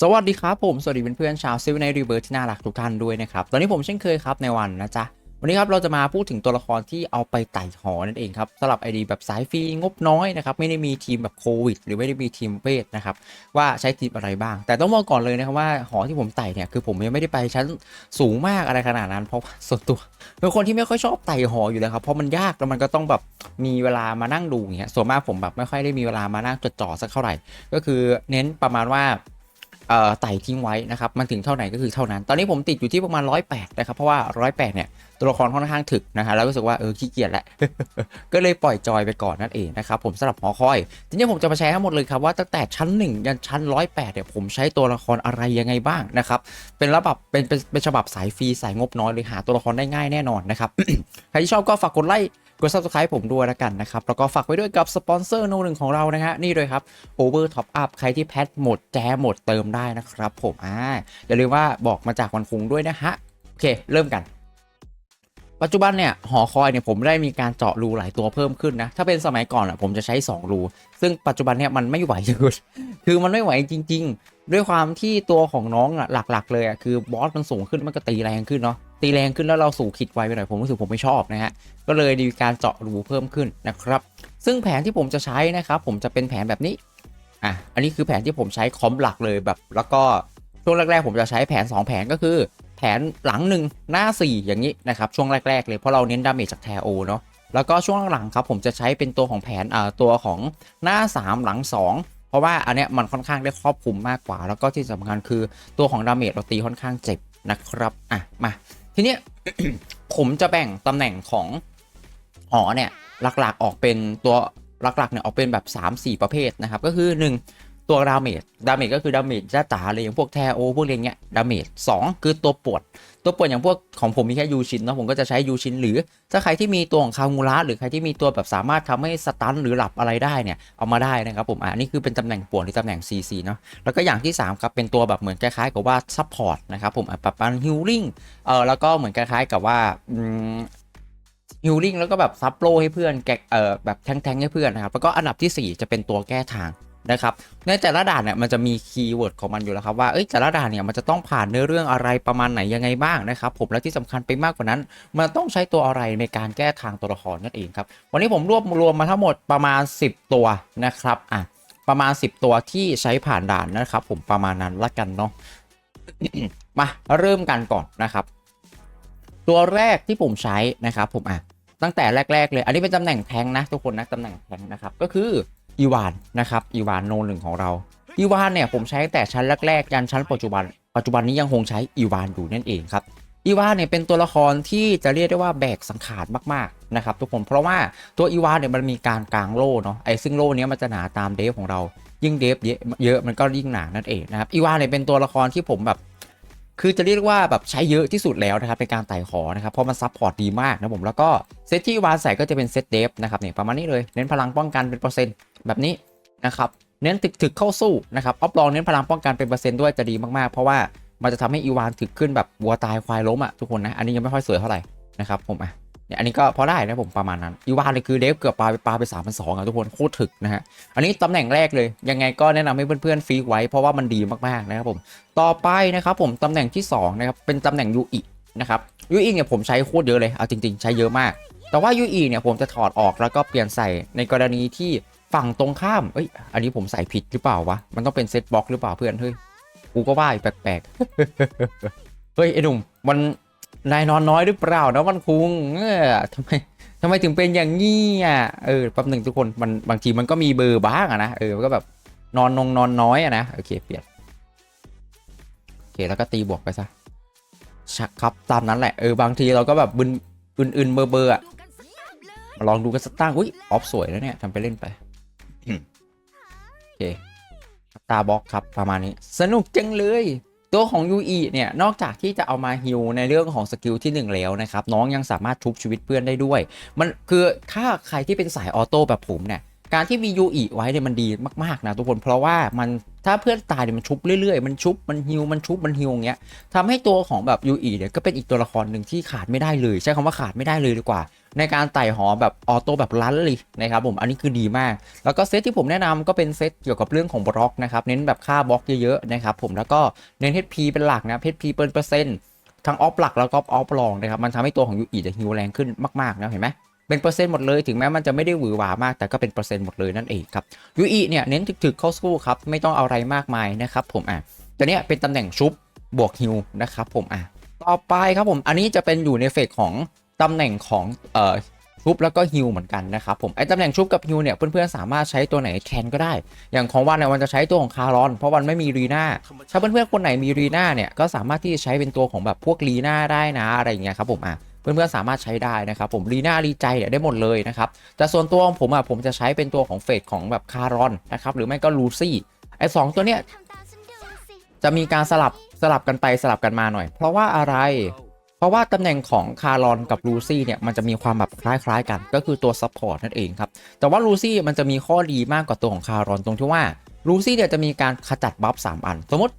สวัสดีครับผม สวัสดีเพื่อนๆชาวซิลในรีเวิร์สที่น่ารักทุกท่านด้วยนะครับ ตอนนี้ผมเช่นเคยครับในวันนะจ๊ะ วันนี้ครับเราจะมาพูดถึงตัวละครที่เอาไปไต่หอนั่นเองครับสำหรับไอดีแบบสายฟรีงบน้อยนะครับ ไม่ได้มีทีมแบบโควิด หรือไม่ได้มีทีมเวทนะครับ ว่าใช้ทีมอะไรบ้าง แต่ต้องบอกก่อนเลยนะครับว่าหอที่ผมไต่เนี่ยคือผมยังไม่ได้ไปชั้นสูงมากอะไรขนาดนั้น เพราะส่วนตัวเป็นคนที่ไม่ค่อยชอบไต่หออยู่แล้วครับเพราะมันยากแล้วมันก็ต้องแบบมีเวลามานั่งดูอย่างเงี้ยส่วนมากผมแบบไม่ค่อยได้มีเวลามานั่งจดจ่อสักเท่าไหร่ ก็คือเน้นประมาณว่า ไต่ทิ้งไว้นะครับมันถึงเท่าไหร่ก็คือเท่านั้น ตอนนี้ผมติดอยู่ที่ประมาณ 108 นะครับ เพราะว่า 108 เนี่ยตัวละครค่อนข้างถึกนะฮะแล้วรู้สึกว่าเออขี้เกียจแหล้วก็เลยปล่อยจอยไปก่อนนั่นเองนะครับผมสำหรับหอคอย ทีนี้ผมจะมาแชร์ทั้งหมดเลยครับว่าตั้งแต่ชั้น 1 ยันชั้น 108เนี่ยผมใช้ตัวละครอะไรยังไงบ้างนะครับเป็นระบบเป็นเป็นเป็นฉบับสายฟรีสายงบน้อยเลยหาตัวละครได้ง่ายแน่นอนนะครับใครที่ชอบก็ฝากกดไลค์กด subscribe ผมด้วยแล้วกันนะครับ แล้วก็ฝากไว้ด้วยกับสปอนเซอร์โนหนึ่งของเรานะฮะนี่เลยครับ Over Top Up ใครที่แพทหมดแจหมดเติมได้นะครับผมอ่าอย่าลืมว่าบอกมาจากวันคุงด้วยนะฮะ โอเค เริ่มกัน ปัจจุบันเนี่ยหอคอยเนี่ยผมได้มีการเจาะรูหลายตัวเพิ่มขึ้นนะ ถ้าเป็นสมัยก่อนอะผมจะใช้ 2 รู ซึ่งปัจจุบันเนี่ยมันไม่ไหวเลยคือมันไม่ไหวจริง ๆ ด้วยความที่ตัวของน้องอะหลัก ๆ เลยอะคือบอสมันสูงขึ้นมันก็ตีแรงขึ้นเนาะตีแรงขึ้นแล้วเราสู่คิดไวไปหน่อยผมรู้สึกผมไม่ชอบนะฮะก็เลยมีการเจาะรูเพิ่มขึ้นนะครับ ซึ่งแผนที่ผมจะใช้นะครับผมจะเป็นแผนแบบนี้อะอันนี้คือแผนที่ผมใช้คอมหลักเลยแบบ แล้วก็ช่วงแรกๆผมจะใช้แผน 2 แผนก็คือ แผนหลัง1หน้า 4 อย่างนี้นะครับช่วงแรก ๆ เลยเพราะเราเน้นดาเมจจากแทโอเนาะแล้วก็ช่วงหลังๆครับผมจะใช้เป็นตัวของแผนอ่าตัวของหน้า 3 หลัง 2เพราะว่าอันเนี้ยมันค่อนข้างได้ครอบคลุมมากกว่า แล้วก็ที่สำคัญคือตัวของดาเมจเราตีค่อนข้างเจ็บนะครับอะมาทีเนี้ยผมจะแบ่งตำแหน่งของหอเนี่ยหลักๆออกเป็นตัวหลักๆเนี่ยออกเป็นแบบ 3-4 ประเภทนะครับก็คือ 1 ตัวดาเมจดาเมจก็คือดาเมจจ้าจ๋าเลยอย่างพวกแทโอพวกเรียงเงี้ยดาเมจ2คือตัวปวด ตัวปวดอย่างพวกของผมมีแค่ยูชินเนาะผมก็จะใช้ยูชินหรือ ถ้าใครที่มีตัวของคางูระหรือใครที่มีตัวแบบสามารถทำให้สตันหรือหลับอะไรได้เนี่ยเอามาได้นะครับผมอ่านี่คือเป็นตำแหน่งปวดหรือตำแหน่ง CC เนาะแล้วก็อย่างที่3ครับเป็นตัวแบบเหมือนคล้ายๆกับว่าซัพพอร์ตนะครับผมอะปรับปานฮิลลิ่งเออแล้วก็เหมือนคล้ายๆกับว่าฮิลลิ่งแล้วก็แบบซับโปรให้เพื่อนแกเออแบบแทงๆให้เพื่อนนะครับแล้วก็อันดับทีสี่4 จะเป็นตัวแก้ทาง นะครับในแต่ละด่านเนี่ยมันจะมีคีย์เวิร์ดของมันอยู่แล้วครับว่าเอ้ยแต่ละด่านเนี่ยมันจะต้องผ่านเนื้อเรื่องอะไรประมาณไหนยังไงบ้างนะครับผมและที่สำคัญไปมากกว่านั้น มันต้องใช้ตัวอะไรในการแก้ทางตัวละครนั่นเองครับวันนี้ผมรวบรวมมาทั้งหมดประมาณ 10 ตัวนะครับอะประมาณ 10 ตัวที่ใช้ผ่านด่านนะครับ ผมประมาณนั้นละกันเนาะมาเริ่มกันก่อนนะครับ ตัวแรกที่ผมใช้นะครับ ผมอะตั้งแต่แรก ๆ เลย อันนี้เป็นตำแหน่งแทงนะทุกคนนะตำแหน่งแทงนะครับ ก็คือ อีวานนะครับอีวานโนหนึ่งของเราอีวานเนี่ยผมใช้ตั้งแต่ชั้นแรกๆยันชั้นปัจจุบัน ปัจจุบันนี้ยังคงใช้อีวานอยู่นั่นเองครับอีวานเนี่ยเป็นตัวละครที่จะเรียกได้ว่าแบกสังขารมากๆนะครับทุกคนเพราะว่าตัวอีวานเนี่ยมันมีการกลางโล่เนาะไอ้ซึ่งโล่เนี้ยมันจะหนาตามเดฟของเรายิ่งเดฟเยอะมันก็ยิ่งหนานั่นเองนะครับอีวานเนี่ยเป็นตัวละครที่ผมแบบคือจะเรียกว่าแบบใช้เยอะที่สุดแล้วนะครับในการไต่ขอนะครับเพราะมันซับพอร์ตดีมากนะผมแล้วก็เซตที่วานใส่ก็จะเป็นเซตเดฟนะครับเนี่ยประมาณนี้เลยเน้นพลังป้องกันเป็นเปอร์เซ็นต์ แบบนี้นะครับเน้นถึกถึกเข้าสู้นะครับออฟลองเน้นพลังป้องกันเป็นเปอร์เซ็นต์ด้วยจะดีมากๆ เพราะว่ามันจะทำให้อีวานถึกขึ้นแบบวัวตายควายล้มอะทุกคนนะอันนี้ยังไม่ค่อยสวยเท่าไหร่นะครับผมอะเนี่ยอันนี้ก็พอได้นะผมประมาณนั้นอีวานเลยคือเดฟเกือบปลาไปปลาไปสามพันสองอะทุกคนโคตรถึกนะฮะอันนี้ตำแหน่งแรกเลยยังไงก็แนะนำให้เพื่อนๆฟรีไว้เพราะว่ามันดีมากๆนะครับผมต่อไปนะครับผมตำแหน่งที่2นะครับเป็นตำแหน่งยูอินะครับยูอิเนี่ยผมใช้โคตรเยอะเลยเอาจริง ๆ ใช้เยอะมาก แต่ว่ายูอิเนี่ยผมจะถอดออกแล้วก็เปลี่ยนใส่ในกรณีที่ ฝั่งตรงข้ามเอ้ย อันนี้ผมใส่ผิดหรือเปล่าวะ มันต้องเป็นเซตบล็อกหรือเปล่าเพื่อน เฮ้ย กูก็ว่าแปลกๆ เฮ้ยไอ้หนุ่ม มันนายนอนน้อยหรือเปล่านะมันคุงเออทำไมทำไมถึงเป็นอย่างนี้อะ เออ แป๊บหนึ่งทุกคน มันบางทีมันก็มีเบอร์บ้างอะนะ เออมันก็แบบนอนนงนอนน้อยอะนะ โอเค เปลี่ยน โอเค แล้วก็ตีบวกไปซะ ชักครับตามนั้นแหละ เออ บางทีเราก็แบบบึนอื่นๆเบอร์เบอร์อะมาลองดูกันสักตั้งอุ้ยออฟสวยแล้วเนี่ยทำไปเล่นไป เคตาบล็อกครับประมาณนี้ สนุกจังเลย ตัวของ UE เนี่ยนอกจากที่จะเอามาฮิลในเรื่องของสกิลที่ 1 แล้วนะครับ น้องยังสามารถชุบชีวิตเพื่อนได้ด้วย มันคือถ้าใครที่เป็นสายออโต้แบบผมเนี่ย การที่มียูอิไว้เนี่ยมันดีมากๆนะทุกคนเพราะว่ามันถ้าเพื่อนตายเนี่ยมันชุบเรื่อยๆ มันชุบมันฮิวมันชุบมันฮิวอย่างเงี้ยทำให้ตัวของแบบยูอิเนี่ยก็เป็นอีกตัวละครหนึ่งที่ขาดไม่ได้เลย ใช้คำว่าขาดไม่ได้เลยดีกว่า ในการไต่หอแบบออโต้แบบลันเลยนะครับผมอันนี้คือดีมาก แล้วก็เซตที่ผมแนะนำก็เป็นเซตเกี่ยวกับเรื่องของบล็อกนะครับเน้นแบบค่าบล็อกเยอะๆนะครับผมแล้วก็เน้น HP เป็นหลักนะ HP เป็นเปอร์เซ็นต์ทั้งออฟหลักแล้วก็ออฟรองนะครับมันทำให้ตัวของยูอิจะฮิวแรงขึ้นมากๆนะเห็นไหม เป็นเปอร์เซ็นต์หมดเลยถึงแม้มันจะไม่ได้หวือหวามาก แต่ก็เป็นเปอร์เซ็นต์หมดเลยนั่นเองครับยูอีเนี่ยเน้นถึกๆเข้าสู้ครับไม่ต้องเอาอะไรมากมายนะครับผมอะตัวเนี้ยเป็นตำแหน่งชุบบวกฮิวนะครับผมอะต่อไปครับผมอันนี้จะเป็นอยู่ในเฟสของตำแหน่งของเอ่อชุบแล้วก็ฮิวเหมือนกันนะครับผมไอ้ตำแหน่งชุบกับฮิวเนี่ยเพื่อนๆสามารถใช้ตัวไหนแทนก็ได้ อย่างของวันเนี่ยวันจะใช้ตัวของคารอน เพราะวันไม่มีรีน่าถ้าเพื่อนๆคนไหนมีรีน่าเนี่ยก็สามารถที่จะใช้เป็นตัวของแบบพวกรีน่าได้นะอะไรอย่างเงี้ยครับผมอะ เพื่อนๆสามารถใช้ได้นะครับผมรีน่ารีใจเนี่ยได้หมดเลยนะครับแต่ส่วนตัวของผมอะผมจะใช้เป็นตัวของเฟสของแบบคารอนนะครับหรือไม่ก็ลูซี่ไอ้สองตัวเนี้ยจะมีการสลับสลับกันไปสลับกันมาหน่อย เพราะว่าอะไรเพราะว่าตำแหน่งของคารอนกับลูซี่เนี่ยมันจะมีความแบบคล้ายๆ กันก็คือตัวซัพพอร์ตนั่นเองครับแต่ว่าลูซี่มันจะมีข้อดีมากกว่าตัวของคารอนตรงที่ว่าลูซี่เนี่ยจะมีการขจัดบัฟสามอัน สมมติ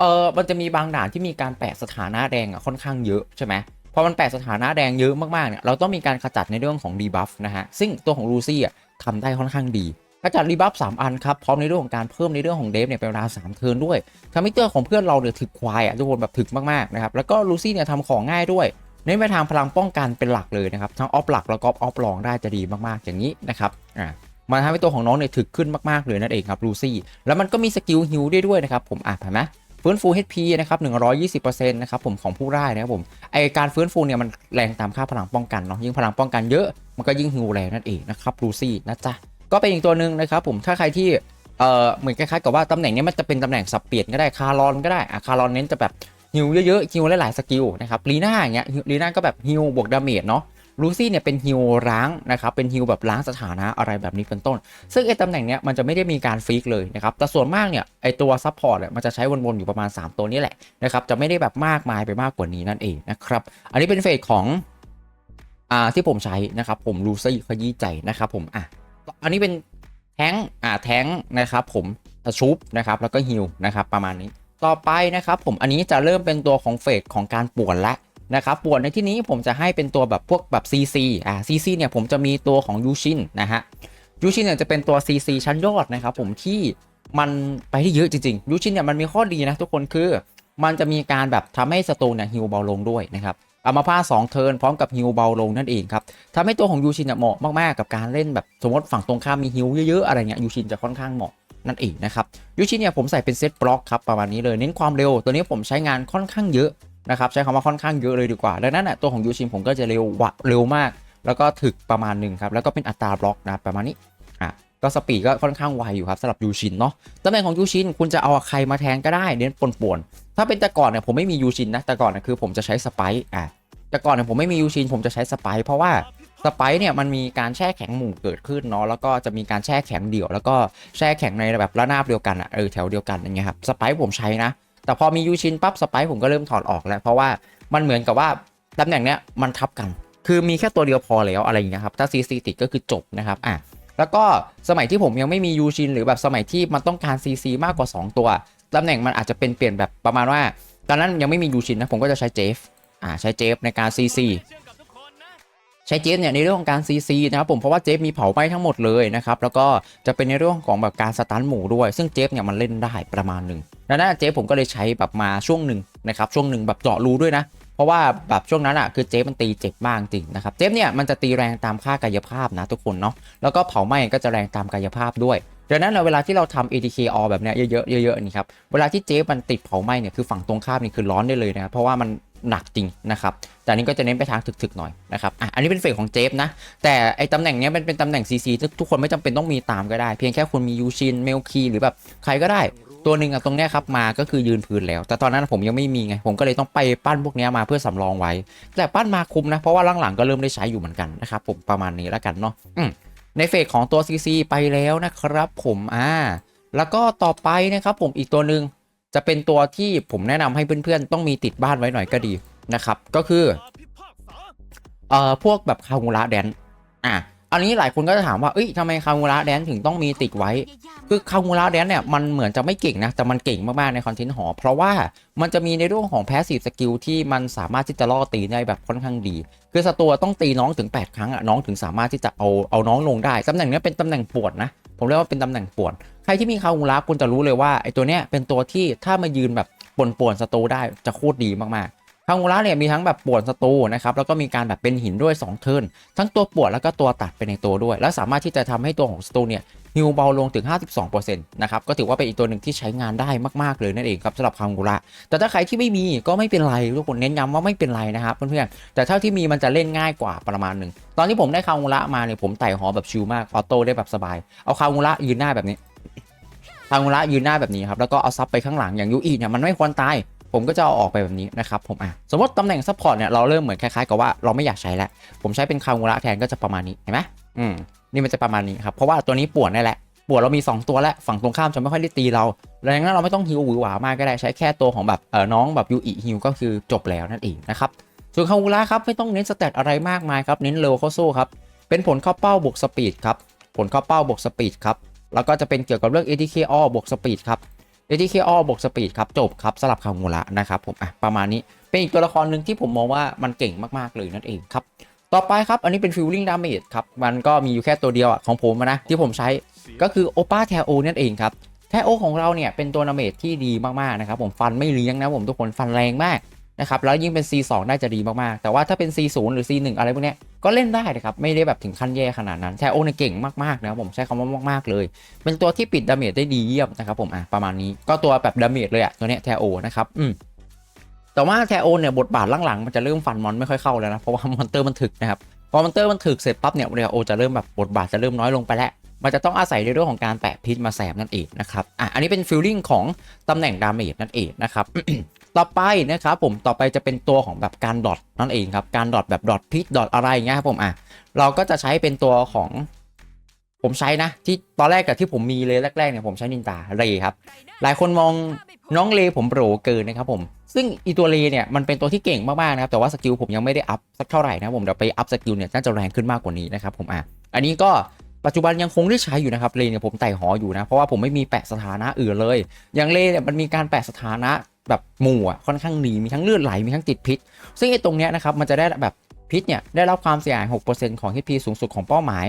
เออมันจะมีบางด่านที่มีการแปะสถานะแดงอะค่อนข้างเยอะใช่ไหม พอมันแปะสถานะแดงเยอะมากๆเนี่ยเราต้องมีการขจัดในเรื่องของดีบัฟนะฮะซึ่งตัวของลูซี่อะทำได้ค่อนข้างดีขจัดรีบัฟ3อันครับพร้อมในเรื่องของการเพิ่มในเรื่องของเดฟเนี่ยเป็นเวลา3เทิร์นด้วยทำให้เตัวของเพื่อนเราเนี่ยถึกควายอะทุกคนแบบถึกมากๆนะครับแล้วก็ลูซี่เนี่ยทำของง่ายด้วยเน้นไปทางพลังป้องกันเป็นหลักเลยนะครับทั้งออฟหลักแล้วก็ออฟรองได้จะดีมากๆอย่างนี้นะครับอ่ามันทำให้ตัวของน้องเนี่ยถึกขึ้นมากๆเลยนั่นเองครับลูซี่แล้วมันก็มีสกิลฮิลได้ด้วยนะครับผมอะเห็นไหม ฟื้นฟู HP นะครับ120%นะครับผมของผู้ได้นะครับผมไอการฟื้นฟูเนี่ยมันแรงตามค่าพลังป้องกันเนาะยิ่งพลังป้องกันเยอะมันก็ยิ่งฮิวแรงนั่นเองนะครับลูซี่นะจ๊ะก็เป็นอีกตัวหนึ่งนะครับผมถ้าใครที่เอ่อเหมือนคล้ายๆกับว่าตำแหน่งเนี้มันจะเป็นตำแหน่งสับเปลี่ยนก็ได้คารอนก็ได้อะคารอนเน้นจะแบบฮิวเยอะๆฮิวหลายๆสกิลนะครับลีน่าอย่างเงี้ยลีน่าก็แบบฮิวบวกดาเมจเนาะ ลูซี่เนี่ยเป็นฮิวล้างนะครับเป็นฮิวแบบล้างสถานะอะไรแบบนี้เป็นต้น ซึ่งไอ้ตำแหน่งเนี้ยมันจะไม่ได้มีการฟิกเลยนะครับแต่ส่วนมากเนี่ยไอ้ตัวซัพพอร์ตเนี่ยมันจะใช้วนๆอยู่ประมาณ 3 ตัวนี้แหละนะครับจะไม่ได้แบบมากมายไปมากกว่านี้นั่นเองนะครับอันนี้เป็นเฟสของอ่าที่ผมใช้นะครับผมลูซี่ขยี้ใจนะครับผมอะอันนี้เป็นแท้งอ่าแท้งนะครับผมชุบนะครับแล้วก็ฮิลนะครับประมาณนี้ต่อไปนะครับผมอันนี้จะเริ่มเป็นตัวของเฟสของการป่วนละ นะครับปวนในที่นี้ผมจะให้เป็นตัวแบบพวกแบบ CC อ่า CC เนี่ยผมจะมีตัวของยูชินนะฮะยูชินเนี่ยจะเป็นตัว CC ชั้นยอดนะครับผมที่มันไปได้เยอะจริงๆยูชินเนี่ยมันมีข้อดีนะทุกคนคือ มันจะมีการแบบทำให้สโตนเนี่ยฮิวเบาลงด้วยนะครับเอามาพาสองเทิร์นพร้อมกับฮิวเบาลงนั่นเองครับทำให้ตัวของยูชินเนี่ยเหมาะมากๆกับการเล่นแบบสมมติฝั่งตรงข้ามมีฮิวเยอะๆอะไรเงี้ยยูชินจะค่อนข้างเหมาะนั่นเองนะครับยูชินเนี่ยผมใส่เป็นเซตบล็อกครับประมาณนี้เลยเน้นความเร็วตัวนี้ผมใช้งานค่อนข้างเยอะ นะครับใช้คำว่าค่อนข้างเยอะเลยดีกว่า ดังนั้นน่ะตัวของยูชินผมก็จะเร็ววะเร็วมาก แล้วก็ถึกประมาณหนึ่งครับแล้วก็เป็นอัตราบล็อกนะประมาณนี้อะก็สปีดก็ค่อนข้างไวอยู่ครับสำหรับยูชินเนาะตำแหน่งของยูชินคุณจะเอาใครมาแทนก็ได้เน้นป่วนๆถ้าเป็นแต่ก่อนเนี่ยผมไม่มียูชินนะแต่ก่อนเนี่ยคือผมจะใช้สไปซ์อะแต่ก่อนเนี่ยผมไม่มียูชินผมจะใช้สไปซ์เพราะว่าสไปซ์เนี่ยมันมีการแช่แข็งหมู่เกิดขึ้นเนาะแล้วก็จะมีการแช่แข็งเดี่ยว แล้วก็แช่แข็งในแบบระนาบเดียวกันอะเออแถวเดียวกันอย่างเงี้ยครับสไปซ์ผมใช้นะ แต่พอมียูชินปั๊บสไปผมก็เริ่มถอดออกแล้วเพราะว่ามันเหมือนกับว่าตำแหน่งเนี้ยมันทับกัน คือมีแค่ตัวเดียวพอแล้วอะไรอย่างเงี้ยครับถ้าซีซีติดก็คือจบนะครับอะแล้วก็สมัยที่ผมยังไม่มียูชินหรือแบบสมัยที่มันต้องการซีซีมากกว่า 2 ตัวตำแหน่งมันอาจจะเป็นเปลี่ยนแบบประมาณว่า ตอนนั้นยังไม่มียูชินนะผมก็จะใช้เจฟอ่าใช้เจฟในการซีซี ใช้เจฟเนี่ยในเรื่องของการ CC นะครับผมเพราะว่าเจฟมีเผาไหม้ทั้งหมดเลยนะครับแล้วก็จะเป็นในเรื่องของแบบการสตันหมู่ด้วย ซึ่งเจฟเนี่ยมันเล่นได้ประมาณหนึ่งดังนั้นเจฟผมก็เลยใช้แบบมาช่วงหนึ่งนะครับช่วงหนึ่งแบบเจาะรูด้วยนะเพราะว่าแบบช่วงนั้นอะคือเจฟมันตีเจ็บมากจริงนะครับเจฟเนี่ยมันจะตีแรงตามค่ากายภาพนะทุกคนเนาะแล้วก็เผาไหม้ก็จะแรงตามกายภาพด้วยดังนั้นเราเวลาที่เราทำ ATK all แบบเนี้ยเยอะๆเยอะๆนี่ครับเวลาที่เจฟมันติดเผาไหม้เนี่ยคือฝั่งตรงข้ามนี่คือร้อนได้เลยนะครับเพราะว่ามัน หนักจริงนะครับ แต่อันนี้ก็จะเน้นไปทางถึกๆหน่อยนะครับอะอันนี้เป็นเฟสของเจฟนะ แต่ไอ้ตำแหน่งเนี้ยมันเป็นตำแหน่ง CC ทุกทุกคนไม่จำเป็นต้องมีตามก็ได้ เพียงแค่คุณมียูชิน เมลคี หรือแบบใครก็ได้ ตัวหนึ่งอะตรงเนี้ยครับมาก็คือยืนพื้นแล้ว แต่ตอนนั้นผมยังไม่มีไง ผมก็เลยต้องไปปั้นพวกเนี้ยมาเพื่อสำรองไว้ แต่ปั้นมาคุ้มนะ เพราะว่าหลังๆก็เริ่มได้ใช้อยู่เหมือนกันนะครับผมประมาณนี้แล้วกันเนาะอืมในเฟสของตัว CC ไปแล้วนะครับ ผมอ่าแล้วก็ต่อไปนะครับผมอีกตัวหนึ่ง จะเป็นตัวที่ผมแนะนำให้เพื่อนๆ ต้องมีติดบ้านไว้หน่อยก็ดีนะครับ ก็คือเอ่อพวกแบบคาฮูระแดนอะ อันนี้หลายคนก็จะถามว่าเอ้ยทำไมคางูระแดนถึงต้องมีติดไว้ คือคางูระแดนเนี่ยมันเหมือนจะไม่เก่งนะ แต่มันเก่งมากๆในคอนเทนต์หอ เพราะว่ามันจะมีในเรื่องของแพสซีฟสกิลที่มันสามารถที่จะล่อตีได้แบบค่อนข้างดี คือสตัวต้องตีน้องถึง 8 ครั้งอะน้องถึงสามารถที่จะเอาเอาน้องลงได้ ตำแหน่งนี้เป็นตำแหน่งปวดนะ ผมเรียกว่าเป็นตำแหน่งปวด ใครที่มีคางูระคุณจะรู้เลยว่าไอ้ตัวเนี้ยเป็นตัวที่ถ้ามายืนแบบป่วนๆสตูได้จะโคตรดีมากๆางูระเนี่ยมีทั้งแบบปวนศัตรูนะครับแล้วก็มีการแบบเป็นหินด้วย2เทิร์นทั้งตัวปวนแล้วก็ตัวตัดไปในตัวด้วย แล้วสามารถที่จะทำให้ตัวของศัตรูเนี่ยฮิวเบาลงถึง 52%นะครับก็ถือว่าเป็นอีกตัวหนึ่งที่ใช้งานได้มากๆเลยนั่นเองครับสำหรับคางูระแต่ถ้าใครที่ไม่มีก็ไม่เป็นไรทุกคนเน้นย้ำว่าไม่เป็นไรนะครับเพื่อนๆแต่เท่าที่มีมันจะเล่นง่ายกว่าประมาณหนึ่งตอนที่ผมได้คางูระมาเนี่ยผมไต่หอแบบชิลมากออโต้ได้แบบสบายเอาคางูระยืนหน้าแบบนี้คางูระยืนหน้าแบบนี้ครับแล้วก็เอาซับไปข้างหลังอย่างยูอีเนี่ยมันไม่ควรตาย ผมก็จะเอาออกไปแบบนี้นะครับผมอะสมมติตำแหน่งซัพพอร์ตเนี่ยเราเริ่มเหมือนคล้ายๆกับว่าเราไม่อยากใช้แล้ว ผมใช้เป็นคางูระแทนก็จะประมาณนี้เห็นไหมอืมนี่มันจะประมาณนี้ครับเพราะว่าตัวนี้ปวนนี่แหละปวนเรามี 2 ตัวแล้วฝั่งตรงข้ามจะไม่ค่อยได้ตีเราดังนั้นเราไม่ต้องฮิวหวือหวามากก็ได้ใช้แค่ตัวของแบบเออน้องแบบยูอิฮิวก็คือจบแล้วนั่นเองนะครับส่วนคางูระครับไม่ต้องเน้นสเตตอะไรมากมายครับเน้นเร็วเข้าสู้ครับเป็นผลเข้าเป้าบวกสปีดครับผลเข้าเป้าบวกสปีดครับแล้วก็จะเป็นเกี่ยวกับเรื่อง ATK อ้อบวกสปีดครับ ATK อ้อบวกสปีดครับจบครับสลับคางูระนะครับผมอะประมาณนี้เป็นอีกตัวละครหนึ่งที่ผมมองว่ามันเก่งมากๆเลยนั่นเองครับต่อไปครับอันนี้เป็น Fueling Damage ครับมันก็มีอยู่แค่ตัวเดียวของผมนะที่ผมใช้ก็คือ Opa t e o นั่นเองครับ t e o ของเราเนี่ยเป็นตัวนาเมจที่ดีมากๆนะครับผมฟันไม่เลี้ยงนะผมทุกคนฟันแรงมากนะครับแล้วยิ่งเป็น C2 น่าจะดีมากๆ แต่ว่าถ้าเป็น C0 หรือ C1 อะไรพวกนี้ ก็เล่นได้นะครับ ไม่ได้แบบถึงขั้นแย่ขนาดนั้น t e o เนี่ยเก่งมากๆนะครับผมใช้คำว่ามากๆเลย เป็นตัวที่ปิดดาเมจได้ดีเยี่ยมนะครับผมอะประมาณนี้ก็ตัวแบบดาเมจเลยอะตัวเนี้ย t e o นะครับอืมแต่ว่าแทโอเนี่ยบทบาทหลังๆมันจะเริ่มฟันมอนไม่ค่อยเข้าแล้วนะเพราะว่ามอนเตอร์มันถึกนะครับพอมอนเตอร์มันถึกเสร็จปั๊บเนี่ยแทโอจะเริ่มแบบบทบาทจะเริ่มน้อยลงไปแล้วมันจะต้องอาศัยในเรื่องของการแปะพิษมาแสบนั่นเองนะครับอะอันนี้เป็นฟิลลิ่งของตำแหน่งดาเมจนั่นเองนะครับ ต่อไปนะครับผมต่อไปจะเป็นตัวของแบบการดอทนั่นเองครับการดอทแบบดอทพิษดอทอะไรอย่างเงี้ยครับผมอะเราก็จะใช้เป็นตัวของผมใช้นะ ที่ตอนแรกกับที่ผมมีเลยแรกๆเนี่ยผมใช้นินตาเรครับ หลายคนมองน้องเลผมโปรเกินนะครับผม ซึ่งอีตัวเลเนี่ยมันเป็นตัวที่เก่งมากๆนะครับแต่ว่าสกิลผมยังไม่ได้อัพสักเท่าไหร่นะผมเดี๋ยวไปอัพสกิลเนี่ยน่าจะแรงขึ้นมากกว่านี้นะครับผมอะอันนี้ก็ ปัจจุบันยังคงได้ใช้อยู่นะครับเลนเนี่ยผมไต่หออยู่นะ เพราะว่าผมไม่มีแปะสถานะอื่นเลย อย่างเลเนี่ยมันมีการแปะสถานะแบบหมู่อะค่อนข้างดีมีทั้งเลือดไหลมีทั้งติดพิษ ซึ่งไอ้ตรงเนี้ยนะครับมันจะได้แบบพิษเนี่ยได้รับความเสียหาย 6%ของ HP สูงสุดของเป้าหมาย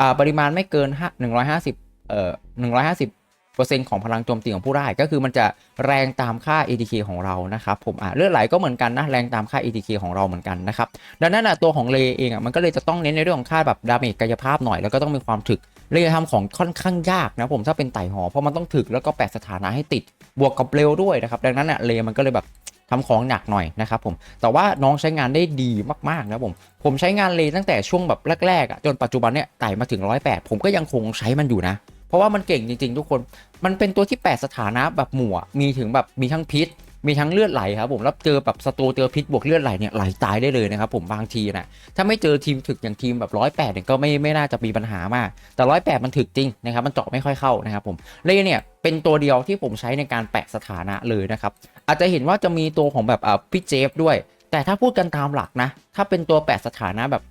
อ่าปริมาณไม่เกิน5 150เอ่อ150 เปอร์เซ็นต์ของพลังโจมตีของผู้ได้ก็คือมันจะแรงตามค่า ATK ของเรานะครับผมอะเลือดไหลก็เหมือนกันนะแรงตามค่า ATK ของเราเหมือนกันนะครับดังนั้นอะตัวของเลเองอะมันก็เลยจะต้องเน้นในเรื่องของค่าแบบดาเมจกายภาพหน่อยแล้วก็ต้องมีความถึกเลยทำของค่อนข้างยากนะผมถ้าเป็นไต่หอเพราะมันต้องถึกแล้วก็แปะสถานะให้ติดบวกกับเร็วด้วยนะครับดังนั้นอะเลมันก็เลยแบบทำของหนักหน่อยนะครับผม แต่ว่าน้องใช้งานได้ดีมากๆนะผม ผมใช้งานเลยตั้งแต่ช่วงแบบแรกๆอะจนปัจจุบันเนี่ยไต่มาถึง 108 ผมก็ยังคงใช้มันอยู่นะ เพราะว่ามันเก่งจริง ๆ ทุกคน มันเป็นตัวที่แปดสถานะแบบหมู่มีถึงแบบมีทั้งพิษ มีทั้งเลือดไหลครับผมแล้วเจอแบบศัตรูเจอพิษบวกเลือดไหลเนี่ยไหลตายได้เลยนะครับผมบางทีนะถ้าไม่เจอทีมถึกอย่างทีมแบบร้อยแปดเนี่ยก็ไม่ไม่น่าจะมีปัญหามาก แต่ร้อยแปดมันถึกจริงนะครับมันเจาะไม่ค่อยเข้านะครับผมเลยเนี่ยเป็นตัวเดียวที่ผมใช้ในการแปะสถานะเลยนะครับอาจจะเห็นว่าจะมีตัวของแบบอ่าพี่เจฟด้วยแต่ถ้าพูดกันตามหลักนะ ถ้าเป็นตัวแปะสถานะแบบ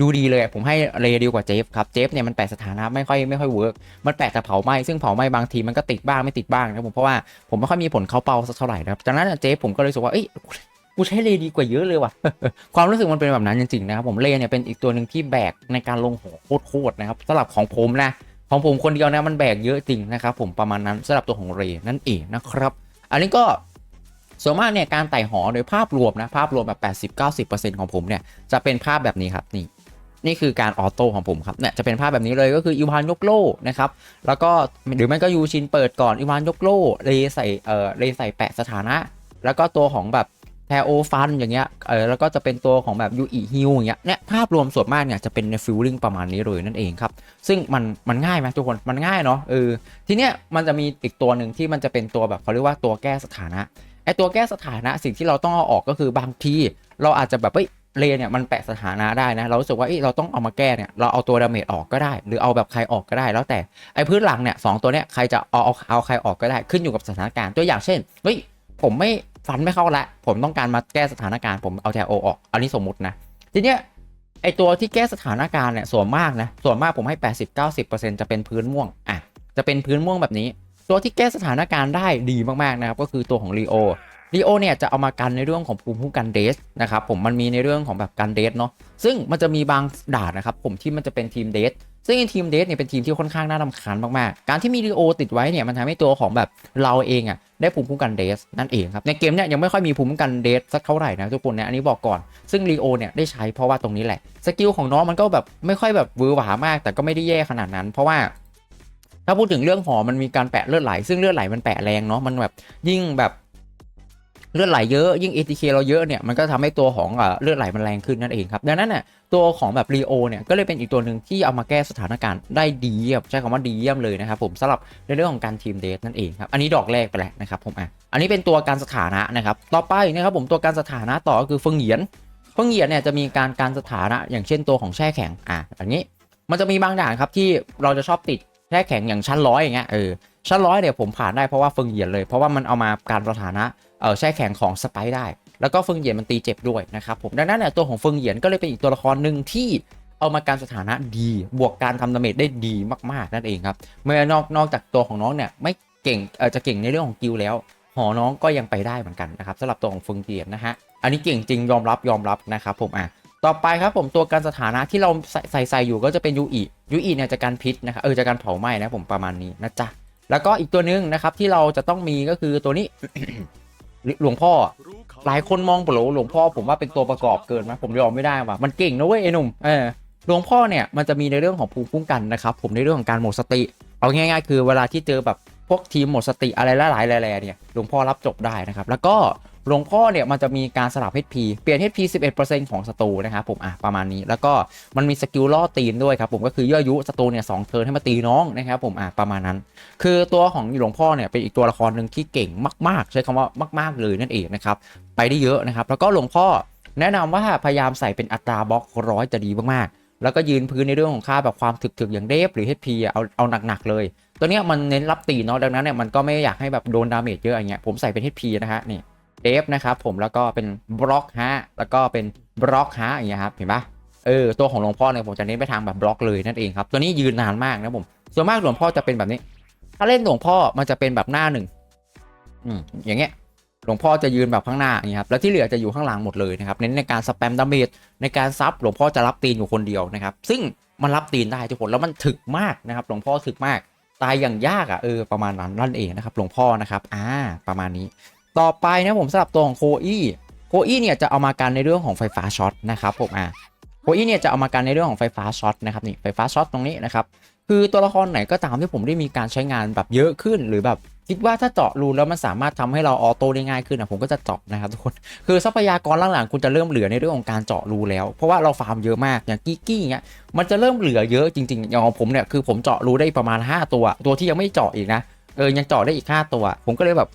ดูดีเลยผมให้เรดีกว่าเจฟครับเจฟเนี่ยมันแปะสถานะไม่ค่อยไม่ค่อยเวิร์กมันแปะแต่เผาไหม้ซึ่งเผาไหม้บางทีมันก็ติดบ้างไม่ติดบ้างนะผมเพราะว่าผมไม่ค่อยมีผลเข้าเป้าสักเท่าไหร่นะครับจากนั้นเจ๊ผมก็เลยรู้สึกว่าเอ้ยกูใช้เลดีกว่าเยอะเลยว่ะ ความรู้สึกมันเป็นแบบนั้นจริงๆนะครับผมเลเนี่ยเป็นอีกตัวหนึ่งที่แบกในการลงหัวโคตรๆนะครับสำหรับของผมนะของผมคนเดียวนะมันแบกเยอะจริงนะครับผมประมาณนั้นสำหรับตัวของเรนั่นเองนะครับ อันนี้ก็ส่วนมากเนี่ยการไต่หอโดยภาพรวมนะภาพรวมแบบ 80-90%ของผมเนี่ยจะเป็นภาพแบบนี้ครับนี่ นี่คือการออโต้ของผมครับเนี่ยจะเป็นภาพแบบนี้เลยก็คืออีวานยกโล่นะครับแล้วก็หรือไม่ก็ยูชินเปิดก่อนอีวานยกโล่เลใส่เอ่อเลใส่แปะสถานะ แล้วก็ตัวของแบบแทโอฟันอย่างเงี้ยเออแล้วก็จะเป็นตัวของแบบยูอีฮิวอย่างเงี้ยเนี่ยภาพรวมส่วนมากเนี่ยจะเป็นในฟิลลิ่งประมาณนี้เลยนั่นเองครับ ซึ่งมันมันง่ายไหมทุกคนมันง่ายเนาะเออทีเนี้ยมันจะมีอีกตัวหนึ่งที่มันจะเป็นตัวแบบเขาเรียกว่าตัวแก้สถานะไอตัวแก้สถานะสิ่งที่เราต้องเอาออกก็คือบางทีเราอาจจะแบบเฮ้ย เลเนี่ยมันแปะสถานะได้นะ เรารู้สึกว่าเอ้ยเราต้องเอามาแก้เนี่ยเราเอาตัวดาเมจออกก็ได้ หรือเอาแบบใครออกก็ได้ แล้วแต่ไอ้พื้นหลังเนี่ยสองตัวเนี้ยใครจะเอาเอาเอาใครออกก็ได้ขึ้นอยู่กับสถานการณ์ตัวอย่างเช่นเฮ้ยผมไม่ฟันไม่เข้าละผมต้องการมาแก้สถานการณ์ผมเอาแทโอออก อันนี้สมมุตินะทีเนี้ยไอตัวที่แก้สถานการณ์เนี่ยส่วนมากนะส่วนมากผมให้ 80-90%จะเป็นพื้นม่วงอะจะเป็นพื้นม่วงแบบนี้ ตัวที่แก้สถานการณ์ได้ดีมากๆนะครับก็คือตัวของรีโอ รีโอเนี่ยจะเอามากันในเรื่องของภูมิคุ้มกันเดสนะครับผมมันมีในเรื่องของแบบกันเดสเนาะซึ่งมันจะมีบางด่านนะครับผมที่มันจะเป็นทีมเดสซึ่งทีมเดสเนี่ยเป็นทีมที่ค่อนข้างน่ารำคาญมากๆ การที่มีรีโอติดไว้เนี่ยมันทำให้ตัวของแบบเราเองอะได้ภูมิคุ้มกันเดสนั่นเองครับในเกมเนี่ยยังไม่ค่อยมีภูมิคุ้มกันเดสสักเท่าไหร่นะทุกคนเนี่ยอันนี้บอกก่อนซึ่งรีโอเนี่ยได้ใช้เพราะว่าตรงนี้แหละสกิลของน้องมันก็แบบไม่ค่อยแบบวือหวามาก แต่ก็ไม่ได้แย่ขนาดนั้น เพราะว่าถ้าพูดถึงเรื่องหอมันมีการแปะเลือดไหล ซึ่งเลือดไหลมันแปะแรงเนาะมันแบบยิ่งแบบ เลือดไหลเยอะยิ่ง ATK เราเยอะเนี่ยมันก็ทำให้ตัวของเลือดไหลมันแรงขึ้นนั่นเองครับดังนั้นเนี่ยตัวของแบบรีโอเนี่ยก็เลยเป็นอีกตัวหนึ่งที่เอามาแก้สถานการณ์ได้ดีเยี่ยมใช้คำว่าดีเยี่ยมเลยนะครับผมสำหรับในเรื่องของการทีมเดทนั่นเองครับอันนี้ดอกแรกไปแล้วนะครับผมอะอันนี้เป็นตัวการสถานะนะครับต่อไปนะครับผมตัวการสถานะต่อก็คือเฟิงเหยียนเฟิงเหยียนเนี่ยจะมีการการสถานะอย่างเช่นตัวของแช่แข็งอะอย่างนี้มันจะมีบางด่านครับที่เราจะชอบติดแช่แข็งอย่างชั้นร้อยอย่างเงี้ยเออชั้นร้อยเนี่ยผมผ่านได้เพราะว่าเฟิงเหยียนเลยเพราะว่ามันเอามาการสถานะ เออแช่แข็งของสไปได้ แล้วก็เฟิงเหยียนมันตีเจ็บด้วยนะครับผมดังนั้นเนี่ยตัวของเฟิงเหยียนก็เลยเป็นอีกตัวละครหนึ่งที่เอามาการสถานะดี บวกการทำดาเมจได้ดีมากๆนั่นเองครับเมื่อนอกนอกจากตัวของน้องเนี่ยไม่เก่งเออจะเก่งในเรื่องของกิลแล้ว หอน้องก็ยังไปได้เหมือนกันนะครับสำหรับตัวของเฟิงเหยียนนะฮะอันนี้เก่งจริงยอมรับยอมรับนะครับผมอะต่อไปครับผมตัวการสถานะที่เราใส่ใส่ใสอยู่ก็จะเป็นยูอิยูอิเนี่ยจะการพิษนะครับเออจะการเผาไหม้นะผมประมาณนี้นะจ๊ะแล้วก็อีกตัวหนึงนะครับที่เราจะต้องมีก็คือตัวนี้ หลวงพ่อ หลายคนมองโปรหลวงพ่อผมว่าเป็นตัวประกอบเกินไหมผมยอมไม่ได้ว่ะมันเก่งนะเว้ยไอ้หนุ่มเออหลวงพ่อเนี่ยมันจะมีในเรื่องของภูมิคุ้มกันนะครับผมในเรื่องของการหมดสติ เอาง่าย ๆ คือเวลาที่เจอแบบพวกทีมหมดสติอะไรหลายๆแหล่ๆเนี่ยหลวงพ่อรับจบได้นะครับแล้วก็ หลวงพ่อเนี่ยมันจะมีการสลับ HP เปลี่ยน HP 11%ของศัตรูนะครับผมอะประมาณนี้ แล้วก็มันมีสกิลล่อตีนด้วยครับผมก็คือยั่วยุศัตรูเนี่ยสองเทิร์นให้มาตีน้องนะครับผมอะประมาณนั้น คือตัวของหลวงพ่อเนี่ยเป็นอีกตัวละครหนึ่งที่เก่งมาก ๆ ใช้คำว่ามาก ๆ เลยนั่นเองนะครับไปได้เยอะนะครับแล้วก็หลวงพ่อแนะนำว่าพยายามใส่เป็นอัตราบล็อกร้อยจะดีมากๆ แล้วก็ยืนพื้นในเรื่องของค่าแบบความถึกๆอย่างเดฟหรือ HP อะเอาเอาหนักๆเลยตัวเนี้ยมันเน้นรับตีนเนาะดังนั้นเนี่ยมันก็ไม่อยากให้แบบโดนดาเมจเยอะอย่างเงี้ยผมใส่เป็น HP นะฮะนี่ เดฟนะครับผมแล้วก็เป็นบล็อกฮะแล้วก็เป็นบล็อกฮะอย่างเงี้ยครับเห็นปะเออตัวของหลวงพ่อเนี่ยผมจะเน้นไปทางแบบบล็อกเลยนั่นเองครับตัวนี้ยืนนานมากนะผมส่วนมากหลวงพ่อจะเป็นแบบนี้ ถ้าเล่นหลวงพ่อมันจะเป็นแบบหน้าหนึ่งอืมอย่างเงี้ยหลวงพ่อจะยืนแบบข้างหน้าอย่างเงี้ยครับแล้วที่เหลือจะอยู่ข้างหลังหมดเลยนะครับเน้นในการสแปมดาเมจในการซับหลวงพ่อจะรับตีนอยู่คนเดียวนะครับ ซึ่งมันรับตีนได้ทุกคนแล้วมันถึกมากนะครับ หลวงพ่อถึกมากตายอย่างยากอะเออประมาณนั้นนั่นเองนะครับหลวงพ่อนะครับอ่าประมาณนี้ ต่อไปนะผมสำหรับตัวของโคอี้โคอี้เนี่ยจะเอามากันในเรื่องของไฟฟ้าช็อตนะครับผมอ่าโคอี้เนี่ยจะเอามากันในเรื่องของไฟฟ้าช็อตนะครับนี่ไฟฟ้าช็อตตรงนี้นะครับคือตัวละครไหนก็ตามที่ผมได้มีการใช้งานแบบเยอะขึ้นหรือแบบคิดว่าถ้าเจาะรูแล้วมันสามารถทำให้เราออโต้ได้ง่ายขึ้นนะผมก็จะเจาะนะครับทุกคนคือทรัพยากรหลังๆคุณจะเริ่มเหลือในเรื่องของการเจาะรูแล้ว เพราะว่าเราฟาร์มเยอะมากอย่างกี้กี้เงี้ยมันจะเริ่มเหลือเยอะจริงๆอย่างของผมเนี่ยคือผมเจาะรูได้ประมาณ 5 ตัว ตัวที่ยังไม่เจาะอีกนะเออยังเจาะได้อีก 5 ตัว ผมก็เลยแบบ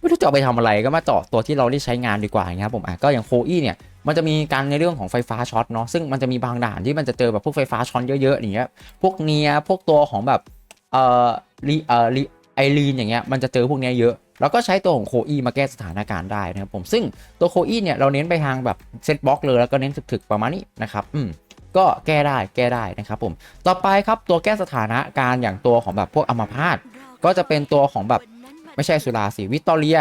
ไม่รู้จะเอาไปทำอะไรก็มาเจาะตัวที่เราได้ใช้งานดีกว่าอย่างเงี้ยครับผมอะก็อย่างโคอี้เนี่ยมันจะมีการในเรื่องของไฟฟ้าช็อตเนาะซึ่งมันจะมีบางด่านที่มันจะเจอแบบพวกไฟฟ้าช็อตเยอะๆอย่างเงี้ยพวกเนียพวกตัวของแบบเอ่อรีเอ่อรีไอรีนอย่างเงี้ยมันจะเจอพวกเนี้ยเยอะแล้วก็ใช้ตัวของโคอี้มาแก้สถานการณ์ได้นะครับผมซึ่งตัวโคอี้เนี่ยเราเน้นไปทางแบบเซตบล็อกเลยแล้วก็เน้นถึกๆประมาณนี้นะครับอืมก็แก้ได้แก้ได้นะครับผมต่อไปครับตัวแก้สถานการณ์อย่างตัวของแบบพวกอัมพาตก็จะเป็นตัวของแบบ ไม่ใช่สุราสิวิตตอเรีย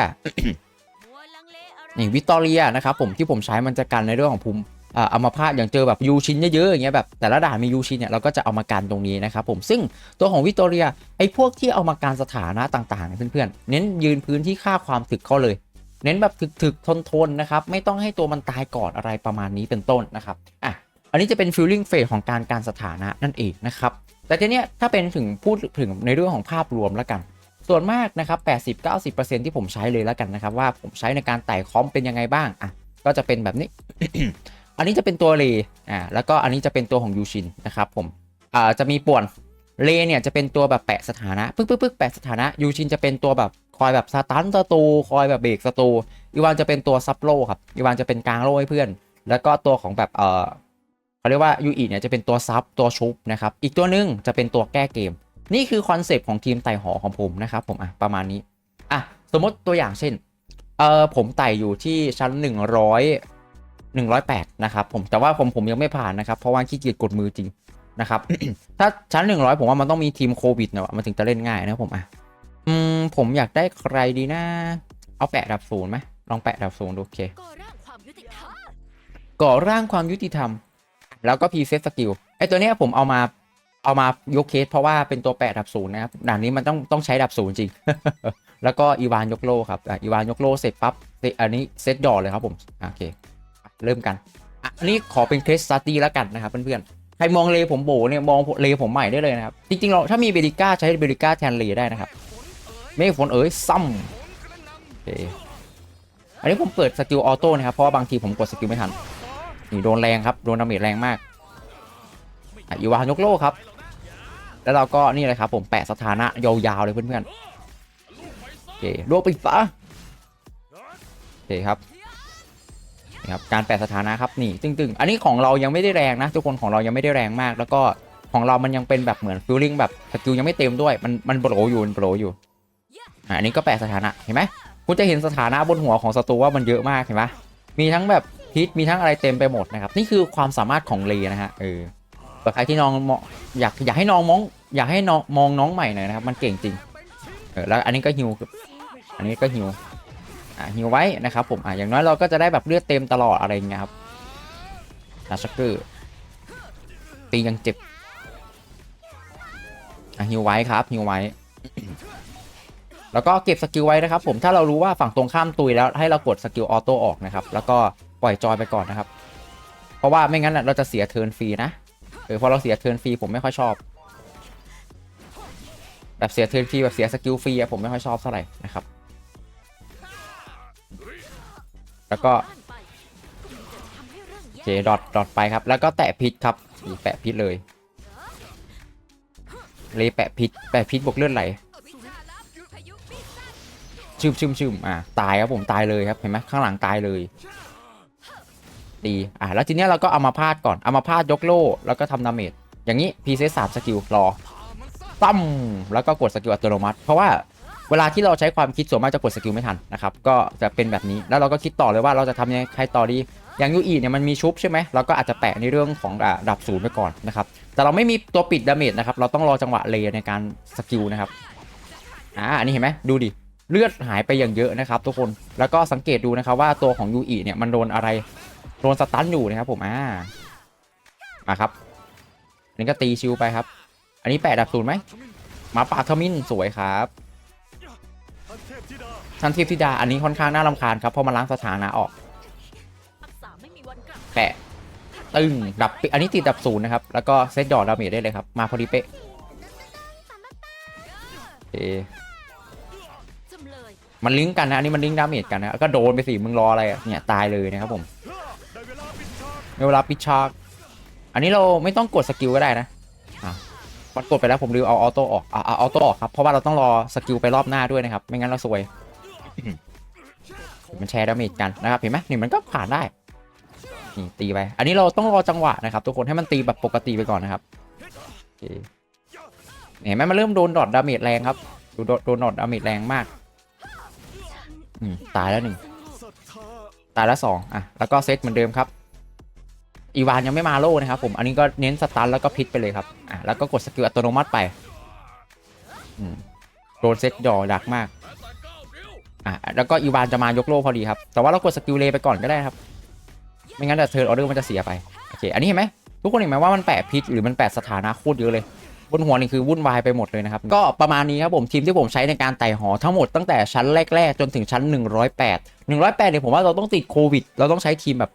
นี่วิตตอเรียนะครับผมที่ผมใช้มันจะกันในเรื่องของภูมิอัมพาตอย่างเจอแบบยูชินเยอะๆอย่างเงี้ยแบบแต่ละด่านมียูชินเนี่ยเราก็จะเอามากันตรงนี้นะครับผมซึ่งตัวของวิตตอเรียไอ้พวกที่เอามาการสถานะต่างๆเพื่อนๆเน้นยืนพื้นที่ค่าความถึกเขาเลย เน้นแบบถึกๆทนๆนะครับไม่ต้องให้ตัวมันตายก่อนอะไรประมาณนี้เป็นต้นนะครับอะอันนี้จะเป็น feeling phase ของการการสถานะนั่นเองนะครับแต่ทีเนี้ยถ้าเป็นถึงพูดถึงในเรื่องของภาพรวมแล้วกัน ส่วนมากนะครับ 80-90%ที่ผมใช้เลยแล้วกันนะครับ ว่าผมใช้ในการไต่คอมเป็นยังไงบ้างอะก็จะเป็นแบบนี้ อันนี้จะเป็นตัวเลอ่าแล้วก็อันนี้จะเป็นตัวของยูชินนะครับผมอ่าจะมีป่วนเลเนี่ยจะเป็นตัวแบบแปะสถานะปึ๊กปึ๊กปึ๊กแปะสถานะยูชินจะเป็นตัวแบบคอยแบบสตันศัตรูคอยแบบเบรกศัตรูอีวานจะเป็นตัวซับโลครับอีวานจะเป็นกลางโลให้เพื่อน แล้วก็ตัวของแบบเออเขาเรียกว่ายูอิเนี่ยจะเป็นตัวซับตัวชุบนะครับอีกตัวหนึงจะเป็นตัวแก้เกม นี่คือคอนเซปต์ของทีมไต่หอของผมนะครับผมอะประมาณนี้อะสมมติตัวอย่างเช่นเออผมไต่อยู่ที่ชั้น 100 108 นะครับผมแต่ว่าผมผมยังไม่ผ่านนะครับ เพราะว่าขี้เกียจกดมือจริงนะครับ ถ้าชั้น 100 ผมว่ามันต้องมีทีมโควิดนะมันถึงจะเล่นง่ายนะครับผมอะอืมผมอยากได้ใครดีนะ เอาแปะดับศูนย์ไหมลองแปะดับศูนย์ดูโอเคก่อร่างความยุติธรรมก่อร่างความยุติธรรมแล้วก็พรีเซตสกิลไอตัวเนี้ยผมเอามา เอามายกเคสเพราะว่าเป็นตัวแปะดับศูนย์นะครับด่านนี้มันต้องต้องใช้ดับศูนย์จริง แล้วก็อีวานยกโลครับอีวานยกโลเสร็จปั๊บอันนี้เซตดอเลยครับผมโอเคเริ่มกันอันนี้ขอเป็นเคสสตี้แล้วกันนะครับเพื่อนๆใครมองเลผมโบเนี่ยมองเลผมใหม่ได้เลยนะครับ จริงๆเราถ้ามีเบริก้าใช้เบริก้าแทนเลได้นะครับไม่ฝนเอ๋ยซ้ำโอเคอันนี้ผมเปิดสกิลออโต้นะครับเพราะว่าบางทีผมกดสกิลไม่ทันนี่โดนแรงครับโดนดาเมจแรงมากอีวานยกโลครับ แล้วเราก็นี่เลยครับผมแปะสถานะยาวๆเลยเพื่อนๆโอเคลวกไปซะโอเคครับนี่ครับการแปะสถานะครับนี่ตึงๆ อันนี้ของเรายังไม่ได้แรงนะทุกคนของเรายังไม่ได้แรงมาก แล้วก็ของเรามันยังเป็นแบบเหมือนฟิลลิ่งแบบสกิลยังไม่เต็มด้วยมันมันโปรอยู่มันโปรอยู่อันนี้ก็แปะสถานะเห็นไหมคุณจะเห็นสถานะบนหัวของศัตรูว่ามันเยอะมากเห็นไหมมีทั้งแบบพิษมีทั้งอะไรเต็มไปหมดนะครับนี่คือความสามารถของเลนะฮะเออ เผื่อใครที่น้องมองอยากอยากให้น้องมอง อยากให้น้องมองน้องใหม่หน่อยนะครับ มันเก่งจริงเออแล้วอันนี้ก็ฮิวอันนี้ก็ฮิวอ่าฮิวไว้นะครับ ผมอ่าอย่างน้อยเราก็จะได้แบบเลือดเต็มตลอดอะไรอย่างเงี้ยครับนาชักเกอร์ตียังเจ็บอะฮิวไว้ครับฮิวไว้ แล้วก็เก็บสกิลไว้นะครับ ผมถ้าเรารู้ว่าฝั่งตรงข้ามตุยแล้วให้เรากดสกิลออโต้ออกนะครับ แล้วก็ปล่อยจอยไปก่อนนะครับ เพราะว่าไม่งั้นเราจะเสียเทิร์นฟรีนะ ออพอเราเสียเทิร์นฟรีผมไม่ค่อยชอบ แบบเสียเทิร์นฟรีแบบเสียสกิลฟรีอะผมไม่ค่อยชอบเท่าไหร่นะครับ แล้วก็เองโอเคดอทดอทไปครับ แล้วก็แตะพิษครับนี่แปะพิษเลย เลยแปะพิษแปะพิษบวกเลือดไหลชาลับพายุปีศาจชึมชึมชึมอะตายครับผมตายเลยครับเห็นไหมข้างหลังตายเลย ดีอะแล้วทีเนี้ยเราก็เอามาพาดก่อนเอามาพาดยกโล่แล้วก็ทำดาเมจอย่างนี้พีเซสามสกิลรอตั้มแล้วก็กดสกิลอัตโนมัติ เพราะว่าเวลาที่เราใช้ความคิดส่วนมากจะกดสกิลไม่ทันนะครับก็จะเป็นแบบนี้แล้วเราก็คิดต่อเลยว่าเราจะทำยังไงใครต่อดีอย่างยูอีเนี่ยมันมีชุบใช่ไหมเราก็อาจจะแปะในเรื่องของอะดับศูนย์ไปก่อนนะครับแต่เราไม่มีตัวปิดดาเมจนะครับเราต้องรอจังหวะเลในการสกิลนะครับอ่าอันนี้เห็นไหมดูดิเลือดหายไปอย่างเยอะนะครับทุกคนแล้วก็สังเกตดูนะครับว่าตัวของยูอิเนี่ยมันโดนอะไร โดนสตันอยู่นะครับผมอ่ามาครับอันนี้ก็ตีชิวไปครับ อันนี้แปะดับศูนย์ไหมมาป่าทมินสวยครับทันเทพธิดาอันนี้ค่อนข้างน่ารำคาญครับเพราะมันล้างสถานะออกแปะตึงดับปิอันนี้ติดดับศูนย์นะครับ แล้วก็เซตดอดดาเมจได้เลยครับ มาพอดีเป๊ะโอมันลิงก์กันนะอันนี้มันลิงก์ดาเมจกันนะก็โดนไปสิมึงรออะไรเนี่ยตายเลยนะครับผม ในเวลาปิดฉาก อันนี้เราไม่ต้องกดสกิลก็ได้นะอะมันกดไปแล้วผมลืมเอาออโต้ออกอะเอาออโต้ออกครับเพราะว่าเราต้องรอสกิลไปรอบหน้าด้วยนะครับ ไม่งั้นเราซวยมันแชร์ดาเมจกันนะครับเห็นไหมนี่มันก็ผ่านได้นี่ตีไป อันนี้เราต้องรอจังหวะนะครับ ทุกคนให้มันตีแบบปกติไปก่อนนะครับโอเคเห็นไหมมันเริ่มโดนดอทดาเมจแรงครับดูโดนโดนดอทดาเมจแรงมากอืมตายแล้วหนึ่งตายแล้วสองอะแล้วก็เซตเหมือนเดิมครับ อีวานยังไม่มาโล่นะครับผมอันนี้ก็เน้นสตันแล้วก็พิษไปเลยครับอะแล้วก็กดสกิลอัตโนมัติไปโดนเซตดอดักมากอะแล้วก็อีวานจะมายกโล่พอดีครับ แต่ว่าเรากดสกิลเลไปก่อนก็ได้ครับ ไม่งั้นแต่เทิร์นออเดอร์มันจะเสียไปโอเค อันนี้เห็นไหมทุกคนเห็นไหมว่ามันแปะพิษหรือมันแปะสถานะโคตรเยอะเลยบนหัวนี่คือวุ่นวายไปหมดเลยนะครับ ก็ประมาณนี้ครับผมทีมที่ผมใช้ในการไต่หอทั้งหมดตั้งแต่ชั้นแรก ๆ จนถึงชั้น 108 108เนี่ยผมว่าเราต้องติดโควิด เราต้องใช้ทีมแบบ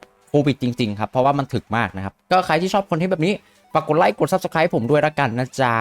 วิดจริงๆครับ เพราะว่ามันถึกมากนะครับ ก็ใครที่ชอบคอนเทนต์แบบนี้ฝากกดไลค์กด subscribe ผมด้วยละกันนะจ๊ะ